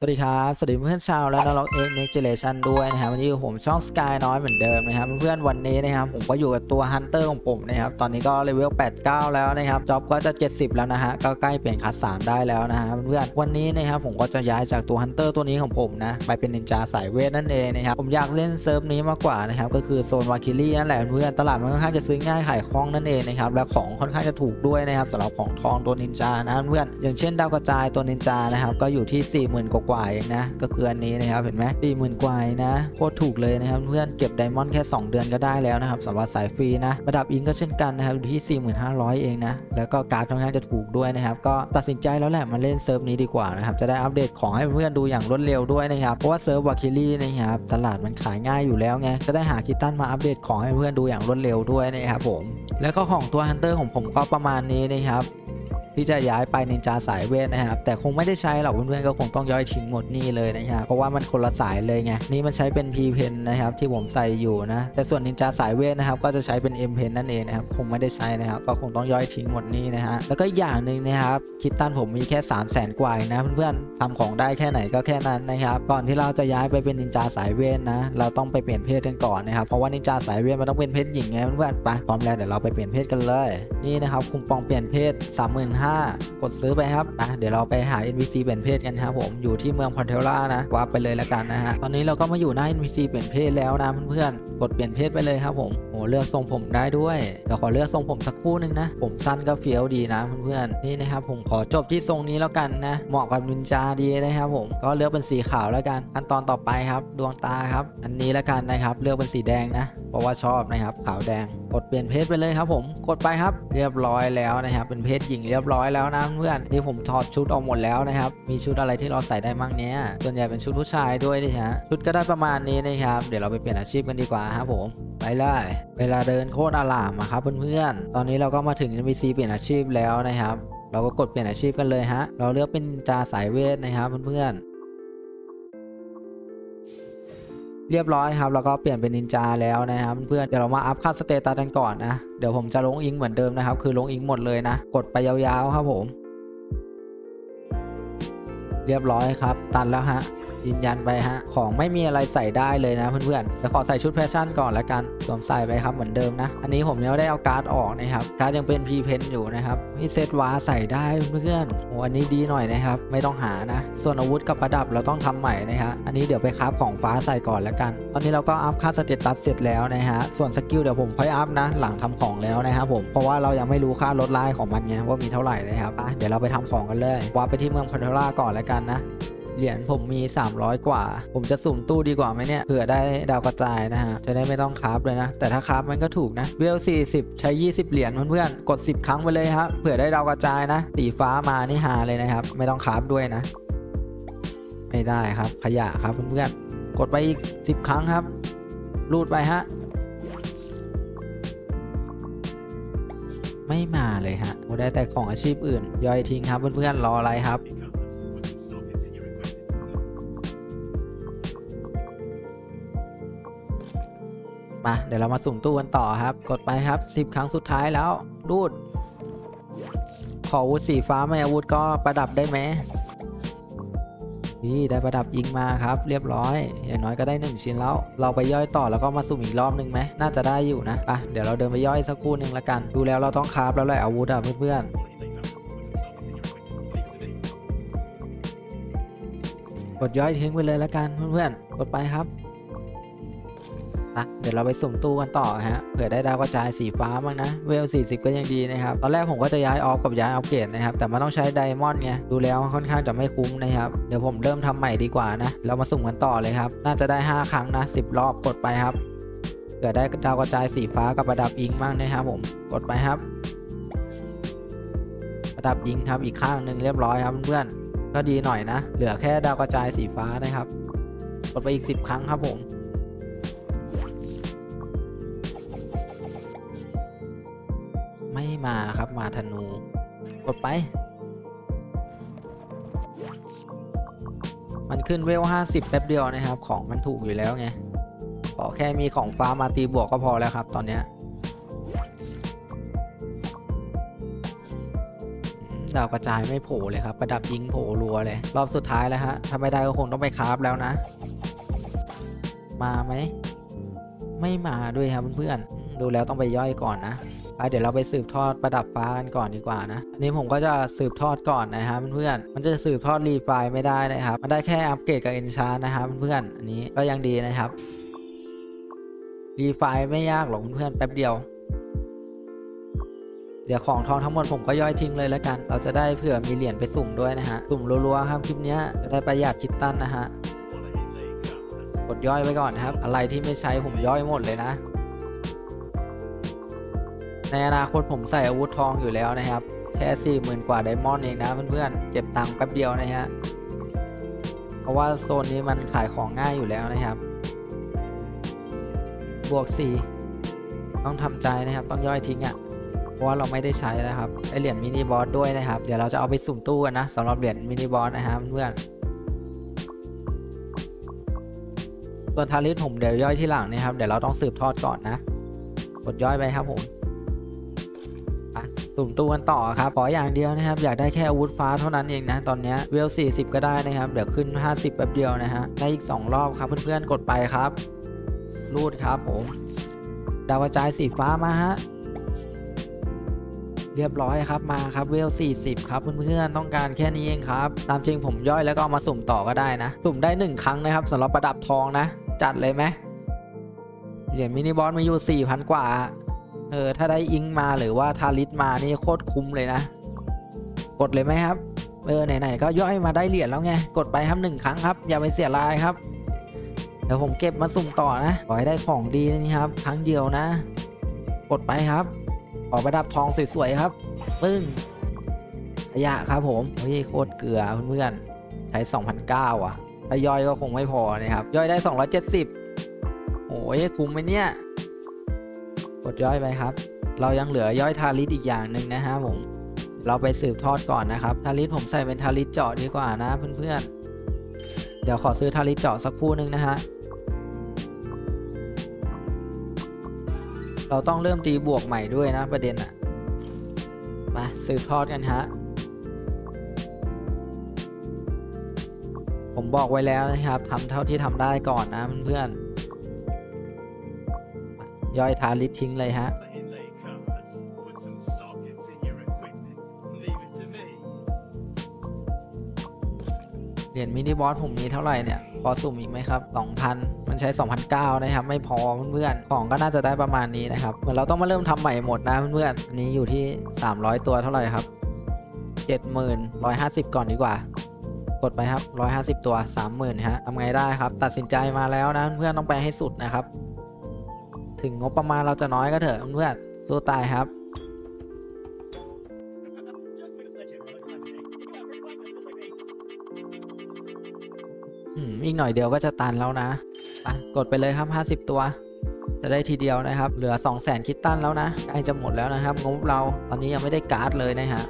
สวัสดีครับ สวัสดีเพื่อนชาวและนักล็อกเอ็กเน็กเจเลชันด้วยนะครับวันนี้ผมช่องสกายน้อยเหมือนเดิมนะครับเพื่อนวันนี้นะครับผมก็อยู่กับตัวฮันเตอร์ของผมนะครับตอนนี้ก็เลเวล 89 แล้วนะครับจ็อบก็จะ 70 แล้วนะฮะก็ใกล้เปลี่ยนคัส3ได้แล้วนะฮะเพื่อนวันนี้นะครับผมก็จะย้ายจากตัวฮันเตอร์ตัวนี้ของผมนะไปเป็นนินจาสายเวทนั่นเองนะครับผมอยากเล่นเซิร์ฟนี้มากกว่านะครับก็คือโซนวาคิลี่นั่นแหละเพื่อนตลาดมันค่อนข้างจะซื้อง่ายขายคล่องนั่นเองนะครับและของค่อนข้างจะถูกด้วยนะครับสำหรับของทองตัวนินจานะเพื่อนอย่างเช่นดาวกระจายตัวนินจานะครับก็อยู่ที่ 40,000กว่าเองนะ ก็คืออันนี้นะครับเห็นไหมสี่หมื่นกว่านะโคตรถูกเลยนะครับเพื่อนเก็บไดมอนด์แค่ 2 เดือนก็ได้แล้วนะครับสำหรับสายฟรีนะระดับอิงก็เช่นกันนะครับอยู่ที่ 4,500 เองนะแล้วก็การ์ดค่อนข้างจะถูกด้วยนะครับก็ตัดสินใจแล้วแหละมาเล่นเซิร์ฟนี้ดีกว่านะครับจะได้อัปเดตของให้เพื่อนดูอย่างรวดเร็วด้วยนะครับเพราะว่าเซิร์ฟวาคิลี่นะครับตลาดมันขายง่ายอยู่แล้วไงจะได้หาคิตตันมาอัปเดตของให้เพื่อนดูอย่างรวดเร็วด้วยนะครับผมแล้วก็ของตัวฮันเตอร์ของผมก็ประมาณนี้นะครับ ที่จะย้ายไปนินจาสายเวทนะครับ แต่คงไม่ได้ใช้หรอกเพื่อนๆก็คงต้องย่อยทิ้งหมดนี่เลยนะครับ เพราะว่ามันคนละสายเลยไง นี่มันใช้เป็น P pen นะครับที่ผมใส่อยู่นะ แต่ส่วนนินจาสายเวทนะครับก็จะใช้เป็น M pen นั่นเองนะครับ คงไม่ได้ใช้นะครับ ก็คงต้องย่อยทิ้งหมดนี่นะฮะ แล้วก็อีกอย่างหนึ่งนะครับคิดตันผมมีแค่3 0 0แสนกว่านะเพื่อนๆทำของได้แค่ไหนก็แค่นั้นนะครับ ก่อนที่เราจะย้ายไปเป็นนินจาสายเวทนะ เราต้องไปเปลี่ยนเพศกันก่อนนะครับ เพราะว่านินจาสายเวทมันต้องเป็นเพศหญิงไงเพื่อนๆไปพร้อมแล้วเดี๋ยวเราไปเปลี่ยนเพศกันเลย นี่นะครับคุมปองเปลี่ยนเพศ5 กดซื้อไปครับอะเดี๋ยวเราไปหา NPC เปลี่ยนเพศกันครับผมอยู่ที่เมืองพอนเทล่านะวาร์ปไปเลยแล้วกันนะฮะตอนนี้เราก็มาอยู่หน้า NPC เปลี่ยนเพศแล้วนะเพื่อนๆกดเปลี่ยนเพศไปเลยครับผมโอ้เลือกทรงผมได้ด้วยเดี๋ยวขอเลือกทรงผมสักคู่หนึ่งนะ ผมสั้นก็เฟี้ยวดีนะเพื่อนๆนี่นะครับผมขอจบที่ทรงนี้แล้วกันนะ เหมาะกับนินจาดีนะครับผมก็เลือกเป็นสีขาวแล้วกันขั้นตอนต่อไปครับ ดวงตาครับ อันนี้แล้วกันนะครับ เลือกเป็นสีแดงนะ เพราะว่าชอบนะครับขาวแดงกดเปลี่ยนเพศไปเลยครับผมกดไปครับเรียบร้อยแล้วนะครับ เป็นเพศหญิงเรียบร้อยแล้วนะเพื่อนนี่ผมถอดชุดออกหมดแล้วนะครับ มีชุดอะไรที่เราใส่ได้มั่งเนี้ยส่วนใหญ่เป็นชุดผู้ชายด้วยนี่ฮะชุดก็ได้ประมาณนี้นะครับ เดี๋ยวเราไปเปลี่ยนอาชีพกันดีกว่าครับผมไปเลยเวลาเดินโคตรอลามอะครับเพื่อนๆตอนนี้เราก็มาถึง NPC เปลี่ยนอาชีพแล้วนะครับเราก็กดเปลี่ยนอาชีพกันเลยฮะ เราเลือกเป็นจาสายเวทนะครับเพื่อนๆ เรียบร้อยครับ แล้วก็เปลี่ยนเป็นนินจาแล้วนะครับเพื่อนเดี๋ยวเรามาอัพค่าสเตตัสกันก่อนนะ เดี๋ยวผมจะลงอิงเหมือนเดิมนะครับ คือลงอิงหมดเลยนะ กดไปยาวๆครับผม เรียบร้อยครับ ตันแล้วฮะ ยืนยันไปฮะ ของไม่มีอะไรใส่ได้เลยนะเพื่อนๆจะขอใส่ชุดแฟชั่นก่อนละกัน สวมใส่ไปครับเหมือนเดิมนะ อันนี้ผมยังไม่ได้เอาการ์ดออกนะครับ การ์ดยังเป็นพีเพนอยู่นะครับนี่เซตวาใส่ได้เพื่อนๆโอ้อันนี้ดีหน่อยนะครับ ไม่ต้องหานะ ส่วนอาวุธกับประดับเราต้องทำใหม่นะฮะ อันนี้เดี๋ยวไปคราฟของฟ้าใส่ก่อนละกัน ตอนนี้เราก็อัพค่าสเตตัสเสร็จแล้วนะฮะ ส่วนสกิลเดี๋ยวผมค่อยอัพนะ หลังทำของแล้วนะครับผม เพราะว่าเรายังไม่รู้ค่าลดไล่ของมันไงว่ามีเท่าไหร่นะครับเดี๋ยวเราไปทำของกันเลยว่าไปที่เมืองคอนเทล่าก่อนละกันนะ เหรียญผมมี 300 กว่า ผมจะสุ่มตู้ดีกว่าไหมเนี่ยเผื่อได้ดาวกระจายนะฮะ จะได้ไม่ต้องคราฟเลยนะ แต่ถ้าคราฟมันก็ถูกนะเวล40 ใช้ 20 เหรียญเพื่อนๆกด 10 ครั้งไปเลยครับเผื่อได้ดาวกระจายนะสีฟ้ามานี่หาเลยนะครับ ไม่ต้องคราฟด้วยนะ ไม่ได้ครับขยะครับเพื่อนๆกดไปอีก 10 ครั้งครับรูดไปฮะไม่มาเลยฮะโอ้ได้แต่ของอาชีพอื่น ย่อยทิ้งครับเพื่อนๆรออะไรครับ มาเดี๋ยวเรามาสุ่มตู้กันต่อครับ กดไปครับ 10 ครั้งสุดท้ายแล้วรูด ขออาวุธสีฟ้าไม่อาวุธก็ประดับได้ไหมนี่ได้ประดับยิงมาครับ เรียบร้อย อย่างน้อยก็ได้ 1 ชิ้นแล้ว เราไปย่อยต่อแล้วก็มาสุ่มอีกรอบนึงไหมน่าจะได้อยู่นะไปเดี๋ยวเราเดินไปย่อยสักครู่หนึ่งละกัน ดูแล้วเราต้องคราฟแล้วแหละอาวุธอะเพื่อนๆกดย่อยทิ้งไปเลยละกันเพื่อนๆกดไปครับ อะเดี๋ยวเราไปสุ่มตู้กันต่อฮะเผื่อได้ดาวกระจายสีฟ้าบ้างนะเวล 40 ก็ยังดีนะครับตอนแรกผมก็จะย้ายออฟกับย้ายอัปเกรดนะครับแต่มันต้องใช้ไดมอนด์ไงดูแล้วค่อนข้างจะไม่คุ้มนะครับเดี๋ยวผมเริ่มทำใหม่ดีกว่านะเรามาสุ่มกันต่อเลยครับน่าจะได้ 5 ครั้งนะ10 รอบกดไปครับเผื่อได้ดาวกระจายสีฟ้ากับประดับอิงบ้างนะครับผมกดไปครับประดับยิงครับอีกข้างหนึ่งเรียบร้อยครับเพื่อนก็ดีหน่อยนะ เหลือแค่ดาวกระจายสีฟ้านะครับ กดไปอีก 10 ครั้งครับผม ไม่มาครับมาธนู กดไป มันขึ้นเวล 50 แป๊บเดียวนะครับ ของมันถูกอยู่แล้วไง ขอแค่มีของฟ้ามาตีบวกก็พอแล้วครับ ตอนนี้ดดาวกระจายไม่โผล่เลยครับ ประดับยิงโผล่รัวเลย รอบสุดท้ายแล้วฮะถ้าไม่ได้ก็คงต้องไปคราฟแล้วนะ มาไหม ไม่มาด้วยครับเพื่อนๆดูแล้วต้องไปย่อยก่อนนะ ไปเดี๋ยวเราไปสืบทอดประดับฟ้ากันก่อนดีกว่านะอันนี้ผมก็จะสืบทอดก่อนนะครับเพื่อนๆมันจะสืบทอดรีไฟล์ไม่ได้นะครับ มันได้แค่อัปเกรดกับเอนชาร์นะครับเพื่อนๆอันนี้ก็ยังดีนะครับรีไฟล์ไม่ยากหรอกเพื่อนๆแป๊บเดียวเดี๋ยวของทองทั้งหมดผมก็ย่อยทิ้งเลยแล้วกัน เราจะได้เผื่อมีเหรียญไปสุ่มด้วยนะฮะ สุ่มรัวๆครับคลิปนี้จะได้ประหยัดคิดตันนะฮะ กดย่อยไว้ก่อนนะครับ อะไรที่ไม่ใช้ผมย่อยหมดเลยนะ ในอนาคตผมใส่อาวุธทองอยู่แล้วนะครับ แค่สี่หมื่นกว่าไดมอนด์เองนะเพื่อนๆ เก็บตังค์แป๊บเดียวนะฮะ เพราะว่าโซนนี้มันขายของง่ายอยู่แล้วนะครับ บวกสี่ต้องทำใจนะครับ ต้องย่อยทิ้งอะ่ะ เพราะว่าเราไม่ได้ใช้นะครับ ไอเหรียญมินิบอสด้วยนะครับ เดี๋ยวเราจะเอาไปสุ่มตู้กันนะสำหรับเหรียญมินิบอสนะครับเพื่อนส่วนทาริสผมเดี๋ยวย่อยที่หลังนะครับ เดี๋ยวเราต้องสืบทอดก่อนนะ กดย่อยไปครับผม สุ่มตู้กันต่อครับขออย่างเดียวนะครับอยากได้แค่อาวุธฟ้าเท่านั้นเองนะตอนนี้เวล 40 ก็ได้นะครับเดี๋ยวขึ้น 50แป๊บเดียวนะฮะได้อีก 2 รอบครับเพื่อนๆกดไปครับรูดครับผมดาวกระจายสีฟ้ามาฮะเรียบร้อยครับมาครับเวล 40 ครับเพื่อนๆต้องการแค่นี้เองครับ ตามจริงผมย่อยแล้วก็เอามาสุ่มต่อก็ได้นะ สุ่มได้ 1 ครั้งนะครับสำหรับประดับทองนะ จัดเลยไหมเหรียญมินิบอสมาอยู่4,000 กว่า เออ ถ้าได้อิงมาหรือว่าทาริสมานี่โคตรคุ้มเลยนะ กดเลยไหมครับ เออ ไหนๆก็ย่อยมาได้เหรียญแล้วไง กดไปครับหนึ่งครั้งครับ อย่าไปเสียรายครับ เดี๋ยวผมเก็บมาสุ่มต่อนะ ขอให้ได้ของดีนี่ครับ ครั้งเดียวนะ กดไปครับ ขอประดับทองสวยๆครับ ปึ้งระยะครับผมเฮ้ยโคตรเกลือเพื่อนๆ ใช้ 2,009อะ ถ้าย่อยก็คงไม่พอนะครับ ย่อยได้ 270โอ้ยคุ้มไหมเนี่ย ดย่อยไปครับ เรายังเหลือย่อยทาริสอีกอย่างหนึ่งนะฮะผม เราไปสืบทอดก่อนนะครับ ทาริสผมใส่เป็นทาริสเจาะดีกว่านะเพื่อนๆ เดี๋ยวขอซื้อทาริสเจาะสักครู่หนึงนะฮะ เราต้องเริ่มตีบวกใหม่ด้วยนะประเด็นอะมาสืบทอดกันฮะ ผมบอกไว้แล้วนะครับทำเท่าที่ทำได้ก่อนนะเพื่อนๆ ย่อยทาริสทิ้งเลยฮะ เหรียญมินิบอสผมมีเท่าไหร่เนี่ย พอสุ่มอีกไหมครับ 2,000 มันใช้ 2,009นะครับ ไม่พอเพื่อนๆ ของก็น่าจะได้ประมาณนี้นะครับ เหมือนเราต้องมาเริ่มทำใหม่หมดนะเพื่อนๆ อันนี้อยู่ที่ 300 ตัวเท่าไหร่ครับ 7,150 ก่อนดีกว่ากดไปครับ 150 ตัว 30,000ฮะทำไงได้ครับ ตัดสินใจมาแล้วนะ เพื่อนๆต้องไปให้สุดนะครับ ถึงงบประมาณเราจะน้อยก็เถอะเพื่อนสู้ตายครับอืมอีกหน่อยเดียวก็จะตันแล้วนะไปกดไปเลยครับ 50 ตัว จะได้ทีเดียวนะครับ เหลือ 2 0 0 0 0 0คิดตันแล้วนะใกล้จะหมดแล้วนะครับ งบเราตอนนี้ยังไม่ได้การ์ดเลยนะฮะ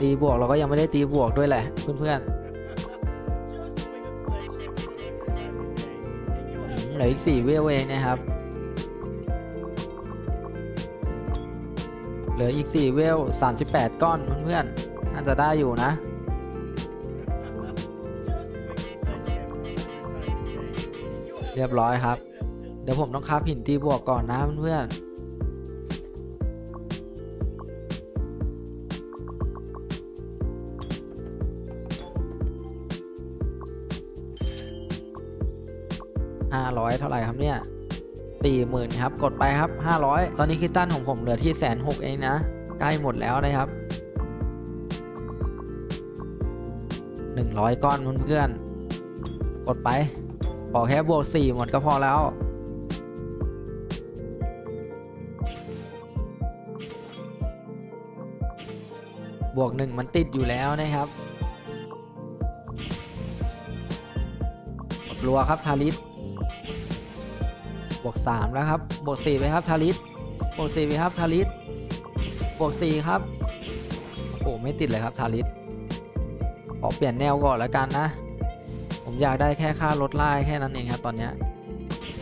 ตีบวกเราก็ยังไม่ได้ตีบวกด้วยแหละเพื่อนๆ เหลืออีก4เวลเองนะครับ เหลืออีก4เวล38 ก้อนเพื่อนๆน่าจะได้อยู่นะ เรียบร้อยครับ เดี๋ยวผมต้องคาบหินตีบวกก่อนนะเพื่อนๆ ห้าร้อยเท่าไหร่ครับเนี่ยสี่หมื่นครับ กดไปครับห้าร้อยตอนนี้คิดตันของผมเหลือที่แสนหกเองนะ ใกล้หมดแล้วนะครับหนึ่งร้อยก้อนเพื่อนๆกดไปขอแค่บวก 4 หมดก็พอแล้ว บวก 1 มันติดอยู่แล้วนะครับกดรัวครับทาริส บวก3แล้วครับบวก4ไปครับทาริสบวก4ไปครับทาริสบวก4ครับโอ้ไม่ติดเลยครับทาริสขอเปลี่ยนแนวก่อนแล้วกันนะ ผมอยากได้แค่ค่าลดไล่แค่นั้นเองครับตอนนี้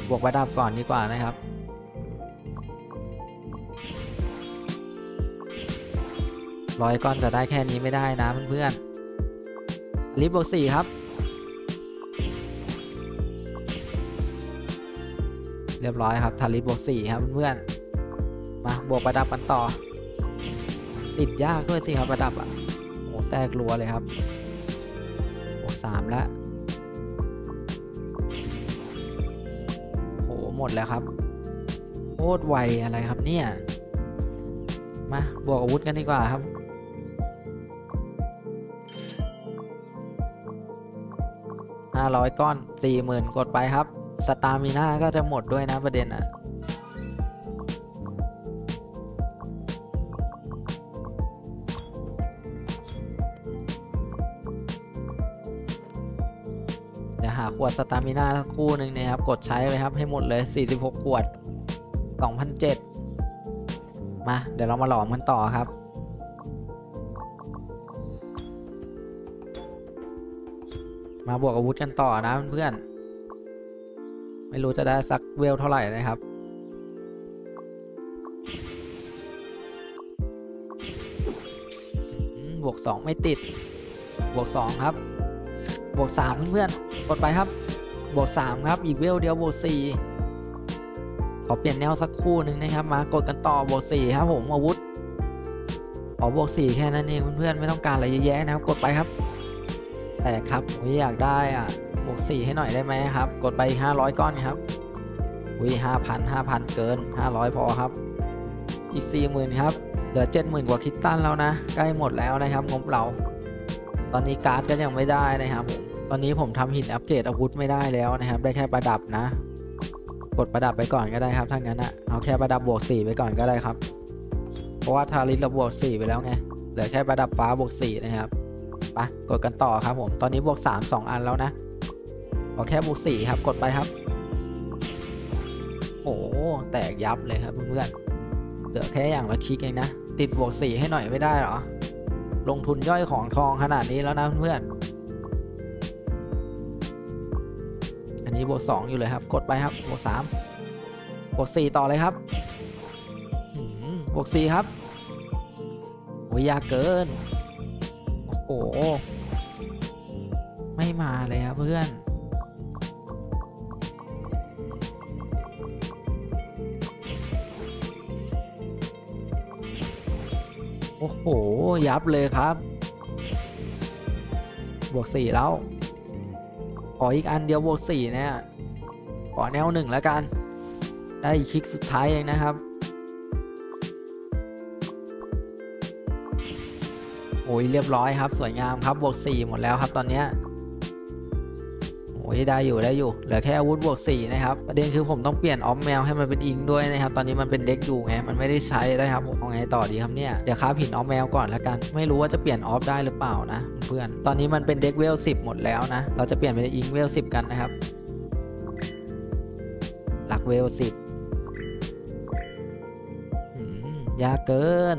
บวกไปดับก่อนดีกว่านะครับร้อยก้อนจะได้แค่นี้ไม่ได้นะเพื่อนๆลิฟบวกสี่ครับ เรียบร้อยครับทาริสบวกสี่ครับเพื่อนๆมาบวกประดับกันต่อ ติดยากด้วยสิครับประดับอะโอ้แตกรัวเลยครับบวกสามแล้วโหหมดแล้วครับโคตรไวอะไรครับเนี่ยมาบวกอาวุธกันดีกว่าครับห้าร้อยก้อนสี่หมื่นกดไปครับ สตามิน่าก็จะหมดด้วยนะประเด็นอะเดี๋ยวหาขวดสตามิน่าสักคู่หนึ่งนะครับ กดใช้เลยครับให้หมดเลย 46 ขวด 2,007 มา เดี๋ยวเรามาหลอมกันต่อครับมาบวกอาวุธกันต่อนะเพื่อนๆ ไม่รู้จะได้สักเวลเท่าไหร่นะครับ บวก 2 ไม่ติด บวก 2 ครับ บวก 3 เพื่อนๆกดไปครับ บวก 3 ครับ อีกเวลเดียวบวก 4 ขอเปลี่ยนแนวสักคู่หนึ่งนะครับ มากดกันต่อ บวก 4 ครับผมอาวุธ ขอบวก 4 แค่นั้นเองเพื่อนๆไม่ต้องการอะไรเยอะแยะนะครับ กดไปครับ แต่ครับผมอยากได้อะ บวก4ให้หน่อยได้ไหมครับ กดไป 500 ก้อนครับวิ5,000 5,000เกิน 500 พอครับ อีก 40,000 ครับ เหลือ 70,000 กว่าคิตตันแล้วนะ ใกล้หมดแล้วนะครับงบเรา ตอนนี้การ์ดก็ยังไม่ได้นะครับผม ตอนนี้ผมทำหินอัปเกรดอาวุธไม่ได้แล้วนะครับ ได้แค่ประดับนะ กดประดับไปก่อนก็ได้ครับถ้างั้นอะเอาแค่ประดับบวก 4 ไปก่อนก็ได้ครับ เพราะว่าทาริสเราบวก 4 ไปแล้วไง เหลือแค่ประดับฟ้าบวก 4 นะครับไปกดกันต่อครับผม ตอนนี้บวก 3 2 อันแล้วนะ ขอแค่บวก4ครับกดไปครับ โอ้แตกยับเลยครับเพื่อนๆเหลือแค่อย่างละคลิกเองนะ ติดบวก4ให้หน่อยไม่ได้หรอ ลงทุนย่อยของทองขนาดนี้แล้วนะเพื่อนๆอันนี้บวกสองอยู่เลยครับ กดไปครับบวกสามบวกสี่ต่อเลยครับบวกสี่ครับโอ้ยยากเกิน โอ้โหไม่มาเลยครับเพื่อน อ้โห ยับเลยครับ บวกสี่แล้ว ขออีกอันเดียวบวกสี่เนี่ย ขอแนวหนึ่งแล้วกัน ได้อีกคลิกสุดท้ายเองนะครับ โอ้ยเรียบร้อยครับ สวยงามครับ บวกสี่หมดแล้วครับตอนเนี้ย ยได้อยู่ได้อยู่เหลือแค่อาวุธบวกสี่นะครับประเด็นคือผมต้องเปลี่ยนออฟแมวให้มันเป็นอิงด้วยนะครับตอนนี้มันเป็นเด็กอยู่ไงมันไม่ได้ใช้นะครับผมเอาไงต่อดีครับเนี่ยเดี๋ยวค้าผินออฟแมวก่อนแล้วกัน ไม่รู้ว่าจะเปลี่ยนออฟได้หรือเปล่านะ เพื่อนตอนนี้มันเป็นเด็กเวลสิบหมดแล้วนะเราจะเปลี่ยนเป็นอิงเวลสิบกันนะครับหลักเวลสิบยากเกิน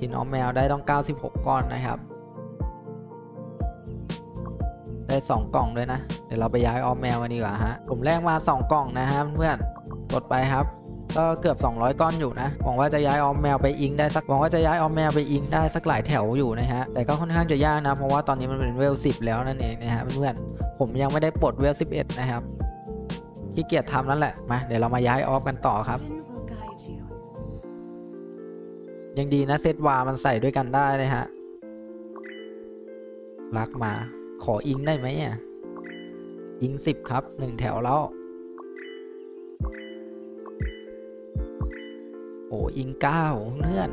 หินออมแมวได้ต้อง 96 ก้อนนะครับ 2 กล่องด้วยนะ เดี๋ยวเราไปย้ายออมแมวกันดีกว่าฮะ ผมแลกมา 2 กล่องนะฮะเพื่อนกดไปครับก็เกือบ 200 ก้อนอยู่นะ หวังว่าจะย้ายออมแมวไปอิงได้สัก หวังว่าจะย้ายออมแมวไปอิงได้สักหลายแถวอยู่นะฮะ แต่ก็ค่อนข้างจะยากนะ เพราะว่าตอนนี้มันเป็นเวล10แล้วนั่นเองนะฮะเพื่อนๆผมยังไม่ได้ปลดเวล11นะครับ ขี้เกียจทำนั่นแหละ มา เดี๋ยวเรามาย้ายออฟกันต่อครับ ยังดีนะเซตวามันใส่ด้วยกันได้เลยฮะ รักมา ขออิงได้ไหมอะ อิงสิบครับหนึ่งแถวแล้ว โอ้อิงเก้าเพื่อน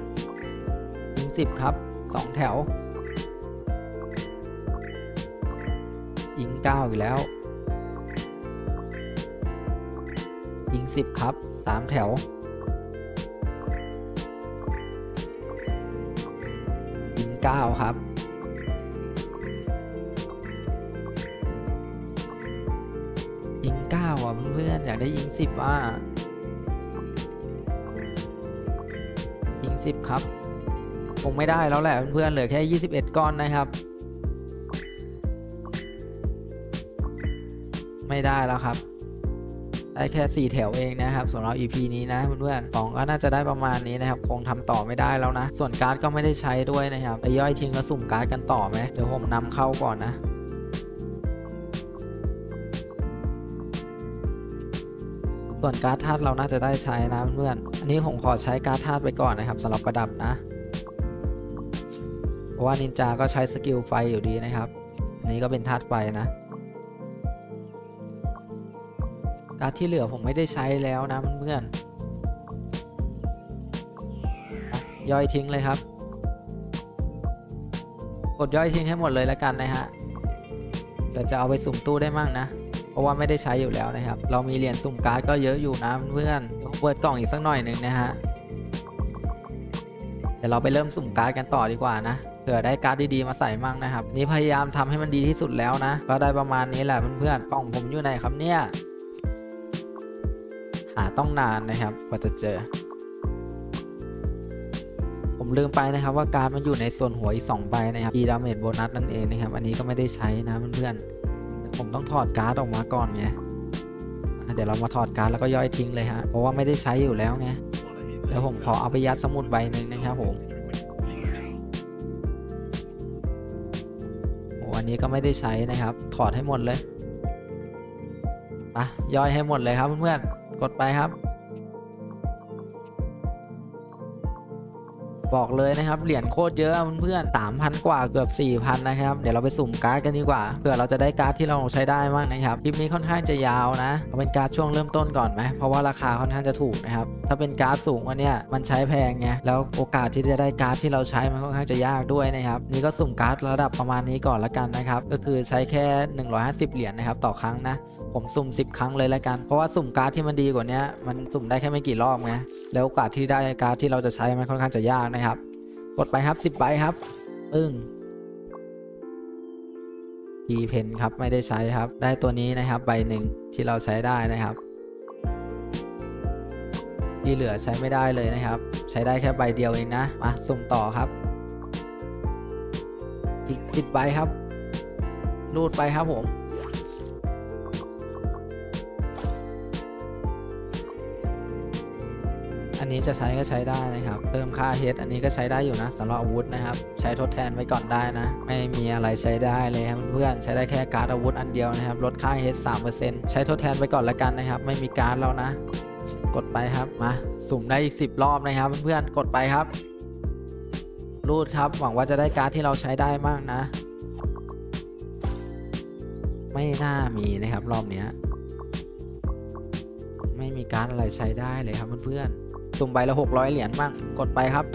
อิงสิบครับสองแถว อิงเก้าอีกแล้ว อิงสิบครับสามแถวยิงเก้าครับ ยิงเก้าอะเพื่อนอยากได้ยิงสิบอะยิงสิบครับ คงไม่ได้แล้วแหละเพื่อนเหลือแค่21ก้อนนะครับ ไม่ได้แล้วครับ ได้แค่4แถวเองนะครับสำหรับ EP นี้นะเพื่อนๆของก็น่าจะได้ประมาณนี้นะครับ คงทำต่อไม่ได้แล้วนะ ส่วนการ์ดก็ไม่ได้ใช้ด้วยนะครับไปย่อยทิ้งแล้วสุ่มการ์ดกันต่อไหมเดี๋ยวผมนำเข้าก่อนนะ ส่วนการ์ดธาตุเราน่าจะได้ใช้นะเพื่อนอันนี้ผมขอใช้การ์ดธาตุไปก่อนนะครับสำหรับประดับนะเพราะว่านินจาก็ใช้สกิลไฟอยู่ดีนะครับอันนี้ก็เป็นธาตุไฟนะ การ์ดที่เหลือผมไม่ได้ใช้แล้วนะเพื่อนย่อยทิ้งเลยครับ กดย่อยทิ้งให้หมดเลยแล้วกันนะฮะเดี๋ยวจะเอาไปสุ่มตู้ได้มั่งนะ เพราะว่าไม่ได้ใช้อยู่แล้วนะครับ เรามีเหรียญสุ่มการ์ดก็เยอะอยู่นะเพื่อนเปิดกล่องอีกสักหน่อยหนึ่งนะฮะเดี๋ยวเราไปเริ่มสุ่มการ์ดกันต่อดีกว่านะเผื่อได้การ์ดดีๆมาใส่มั่งนะครับ นี่พยายามทำให้มันดีที่สุดแล้วนะ ก็ได้ประมาณนี้แหละเพื่อนๆกล่องผมอยู่ไหนครับเนี่ย หาต้องนานนะครับกว่าจะเจอ ผมลืมไปนะครับว่าการดมันอยู่ในส่วนหัวอีก2ใบนะครับ e ดาเมจโบนัสนั่นเองนะครับ อันนี้ก็ไม่ได้ใช้นะเพื่อนๆ ผมต้องถอดการ์ดออกมาก่อนไงเดี๋ยวเรามาถอดการ์ดแล้วก็ย่อยทิ้งเลยฮะเพราะว่าไม่ได้ใช้อยู่แล้วไงเดี๋ยวผมขอเอาไปยัดสมุดใบหนึ่งนะครับผมโอ้อันนี้ก็ไม่ได้ใช้นะครับ ถอดให้หมดเลยไปะย่อยให้หมดเลยครับเพื่อนๆกดไปครับ บอกเลยนะครับ เหรียญโคตรเยอะเพื่อนๆสามพันกว่าเกือบ4ี่พันนะครับ เดี๋ยวเราไปสุ่มการ์ดกันดีกว่าเผื่อเราจะได้การ์ดที่เราใช้ได้บ้างนะครับคลิปนี้ค่อนข้างจะยาวนะเอาเป็นการ์ดช่วงเริ่มต้นก่อนไหมเพราะว่าราคาค่อนข้างจะถูกนะครับถ้าเป็นการ์ดสูงกว่าเนี้ยมันใช้แพงไงแล้วโอกาสที่จะได้การ์ดที่เราใช้มันค่อนข้างจะยากด้วยนะครับนี่ก็สุ่มการ์ดระดับประมาณนี้ก่อนละกันนะครับก็คือใช้แค่ 150 เหรียญนะครับต่อครั้งนะ ผมสุ่ม 10 ครั้งเลยแล้วกัน เพราะว่าสุ่มการ์ดที่มันดีกว่านี้มันสุ่มได้แค่ไม่กี่รอบไง แล้วโอกาสที่ได้การ์ดที่เราจะใช้มันค่อนข้างจะยากนะครับ กดไปครับ 10ใบครับ ปึ้งทีเพนครับไม่ได้ใช้ครับ ได้ตัวนี้นะครับใบหนึ่งที่เราใช้ได้นะครับ ที่เหลือใช้ไม่ได้เลยนะครับ ใช้ได้แค่ใบเดียวเองนะมาสุ่มต่อครับ อีก 10ใบครับรูดไปครับผม อันนี้จะใช้ก็ใช้ได้นะครับ เพิ่มค่าเฮดอันนี้ก็ใช้ได้อยู่นะสำหรับอาวุธนะครับ ใช้ทดแทนไว้ก่อนได้นะ ไม่มีอะไรใช้ได้เลยครับเพื่อนใช้ได้แค่การ์ดอาวุธอันเดียวนะครับ ลดค่าเฮด3%ใช้ทดแทนไว้ก่อนละกันนะครับ ไม่มีการ์ดแล้วนะ กดไปครับ มาสุ่มได้อีก10รอบนะครับ เพื่อนกดไปครับ รูดครับ หวังว่าจะได้การ์ดที่เราใช้ได้มากนะ ไม่น่ามีนะครับรอบเนี้ยไม่มีการอะไรใช้ได้เลยครับเพื่อนๆ สุ่มใบละ 600 เหรียญบ้างกดไปครับ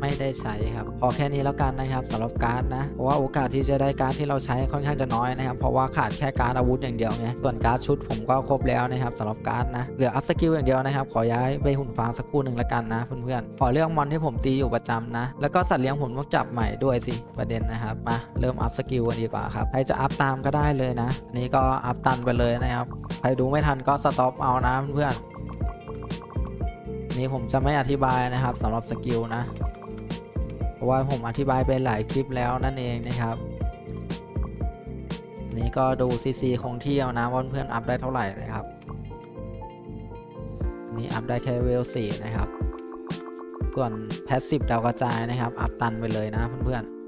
ไม่ได้ใช้ครับพอแค่นี้แล้วกันนะครับสำหรับการ์ดนะเพราะว่าโอกาสที่จะได้การ์ดที่เราใช้ค่อนข้างจะน้อยนะครับเพราะว่าขาดแค่การ์ดอาวุธอย่างเดียวไงส่วนการ์ดชุดผมก็ครบแล้วนะครับสำหรับการ์ดนะเหลืออัพสกิลอย่างเดียวนะครับขอย้ายไปหุ่นฟางสักครู่หนึ่งแล้วกันนะเพื่อนๆขอเลือกมอนที่ผมตีอยู่ประจำนะ แล้วก็สัตว์เลี้ยงผมต้องจับใหม่ด้วยสิประเด็นนะครับมาเริ่มอัพสกิลกันดีกว่าครับใครจะอัพตามก็ได้เลยนะนนี้ก็อัพตันไปเลยนะครับใครดูไม่ทันก็สต็อปเอานะเพื่อนนี่ผมจะไม่อธิบายนะครับสำหรับสกิลนะ เพราะว่าผมอธิบายไปหลายคลิปแล้วนั่นเองนะครับ นี่ก็ดูซีซีคงที่เอานะว่าเพื่อนอัพได้เท่าไหร่นะครับ นี่อัพได้แค่เวลสี่นะครับ ส่วนแพสซีฟดาวกระจายนะครับ อัพตันไปเลยนะเพื่อนๆ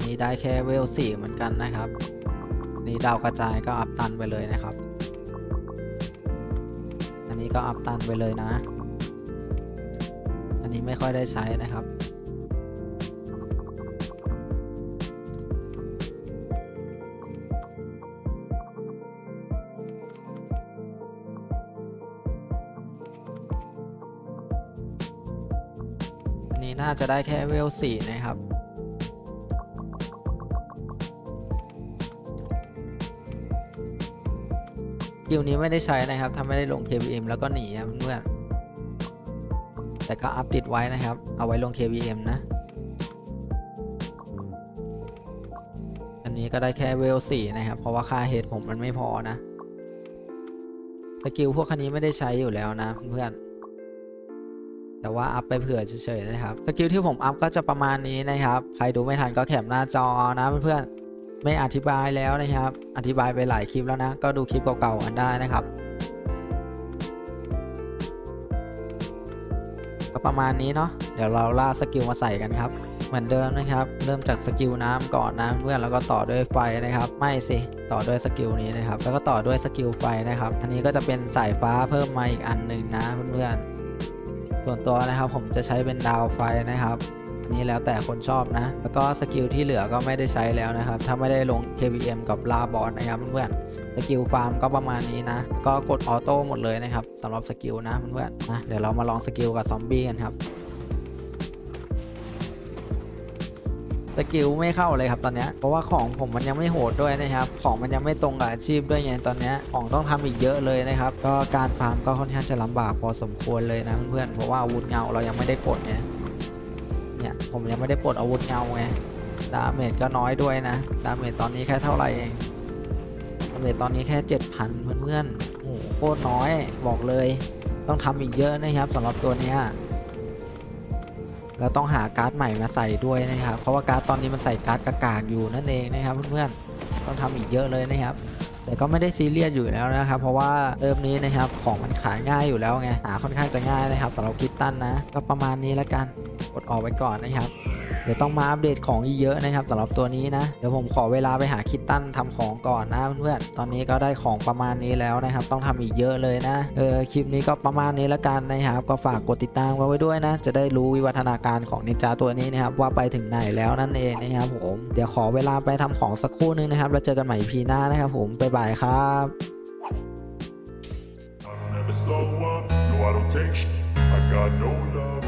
นี่ได้แค่เวลสี่เหมือนกันนะครับ นี่ดาวกระจายก็อัพตันไปเลยนะครับ อันนี้ก็อัพตันไปเลยนะ อันนี้ไม่ค่อยได้ใช้นะครับอันนี้น่าจะได้แค่เวลสี่นะครับ กิลนี้ไม่ได้ใช้นะครับถ้าไม่ได้ลง KVM แล้วก็หนีครับเพื่อนแต่ก็อัพติดไว้นะครับ เอาไว้ลง KVM นะ อันนี้ก็ได้แค่เวล4นะครับ เพราะว่าค่าเฮดผมมันไม่พอนะสกิลพวกคันนี้ไม่ได้ใช้อยู่แล้วนะเพื่อนแต่ว่าอัพไปเผื่อเฉยๆนะครับ สกิลที่ผมอัพก็จะประมาณนี้นะครับ ใครดูไม่ทันก็แคปหน้าจอนะเพื่อนๆ ไม่อธิบายแล้วนะครับ อธิบายไปหลายคลิปแล้วนะ ก็ดูคลิปเก่าๆกันได้นะครับ ก็ประมาณนี้เนาะ เดี๋ยวเราล่าสกิลมาใส่กันครับ เหมือนเดิมนะครับ เริ่มจากสกิลน้ำก่อนนะเพื่อนแล้วก็ต่อด้วยไฟนะครับ ไม่สิ ต่อด้วยสกิลนี้นะครับ แล้วก็ต่อด้วยสกิลไฟนะครับ อันนี้ก็จะเป็นสายฟ้าเพิ่มมาอีกอันหนึ่งนะเพื่อนๆ ส่วนตัวนะครับผมจะใช้เป็นดาวไฟนะครับ นี้แล้วแต่คนชอบนะ แล้วก็สกิลที่เหลือก็ไม่ได้ใช้แล้วนะครับ ถ้าไม่ได้ลง KVM กับลาบอสนะครับเพื่อนสกิลฟาร์มก็ประมาณนี้นะ ก็กดออโต้หมดเลยนะครับสำหรับสกิลนะเพื่อนนะเดี๋ยวเรามาลองสกิลกับซอมบี้กันครับสกิลไม่เข้าเลยครับตอนนี้เพราะว่าของผมมันยังไม่โหดด้วยนะครับ ของมันยังไม่ตรงกับอาชีพด้วยไงตอนนี้ของต้องทำอีกเยอะเลยนะครับ ก็การฟาร์มก็ค่อนข้างจะลำบากพอสมควรเลยนะเพื่อนๆเพราะว่าอาวุธเงาเรายังไม่ได้ปลดไงเนี่ย ผมยังไม่ได้ปลดอาวุธเงาไงดาเมจก็น้อยด้วยนะ ดาเมจตอนนี้แค่เท่าไหร่เองดาเมจตอนนี้แค่7,000เพื่อนๆโอ้โหโคตรน้อยบอกเลย ต้องทำอีกเยอะนะครับสำหรับตัวนี้ยแล้วต้องหาการ์ดใหม่มาใส่ด้วยนะครับ เพราะว่าการ์ดตอนนี้มันใส่การ์ดกากๆอยู่นั่นเองนะครับเพื่อนๆ ต้องทำอีกเยอะเลยนะครับ แต่ก็ไม่ได้ซีเรียสอยู่แล้วนะครับเพราะว่าเริ่มนี้นะครับของมันขายง่ายอยู่แล้วไงหาค่อนข้างจะง่ายนะครับสำหรับคิตตันนะก็ประมาณนี้แล้วกันกดออกไปก่อนนะครับ ดี๋ยวต้องมาอัปเดตของอีกเยอะนะครับสำหรับตัวนี้นะ เดี๋ยวผมขอเวลาไปหาคิตตันทำของก่อนนะเพื่อนๆตอนนี้ก็ได้ของประมาณนี้แล้วนะครับ ต้องทำอีกเยอะเลยนะเออคลิปนี้ก็ประมาณนี้แล้วกันนะครับก็ฝากกดติดตามไว้ด้วยนะ จะได้รู้วิวัฒนาการของนินจาตัวนี้นะครับว่าไปถึงไหนแล้วนั่นเองนะครับผมเดี๋ยวขอเวลาไปทำของสักครู่นึงนะครับแล้วเจอกันใหม่พีหน้านะครับผมบ๊ายบายครับ I don't ever slow up, no I don't take sh- I got no love